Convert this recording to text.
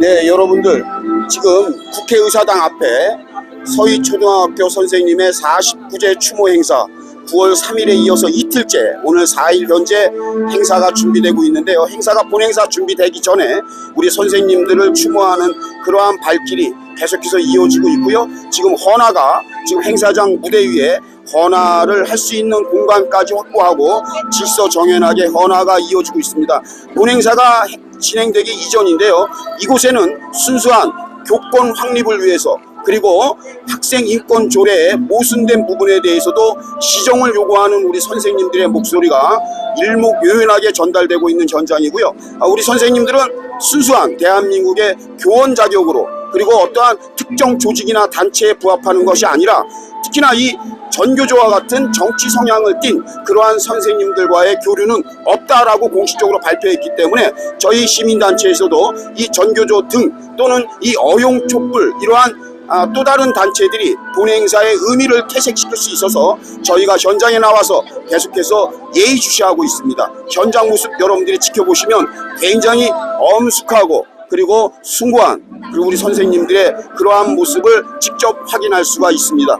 네, 여러분들 지금 국회의사당 앞에 서희초등학교 선생님의 49제 추모 행사 9월 3일에 이어서 이틀째 오늘 4일 현재 행사가 준비되고 있는데요. 행사가 본행사 준비되기 전에 우리 선생님들을 추모하는 그러한 발길이 계속해서 이어지고 있고요. 지금 헌화가 지금 행사장 무대 위에 헌화를 할 수 있는 공간까지 확보하고 질서 정연하게 헌화가 이어지고 있습니다. 본행사가 해- 진행되기 이전인데요. 이곳에는 순수한 교권 확립을 위해서 그리고 학생 인권 조례의 모순된 부분에 대해서도 시정을 요구하는 우리 선생님들의 목소리가 일목요연하게 전달되고 있는 현장이고요. 아, 우리 선생님들은 순수한 대한민국의 교원 자격으로 그리고 어떠한 특정 조직이나 단체에 부합하는 것이 아니라 특히나 이 전교조와 같은 정치 성향을 띤 그러한 선생님들과의 교류는 없다라고 공식적으로 발표했기 때문에 저희 시민단체에서도 이 전교조 등 또는 이 어용촛불 이러한 아, 또 다른 단체들이 본행사의 의미를 퇴색시킬 수 있어서 저희가 현장에 나와서 계속해서 예의주시하고 있습니다. 현장 모습 여러분들이 지켜보시면 굉장히 엄숙하고 그리고 숭고한 그리고 우리 선생님들의 그러한 모습을 직접 확인할 수가 있습니다.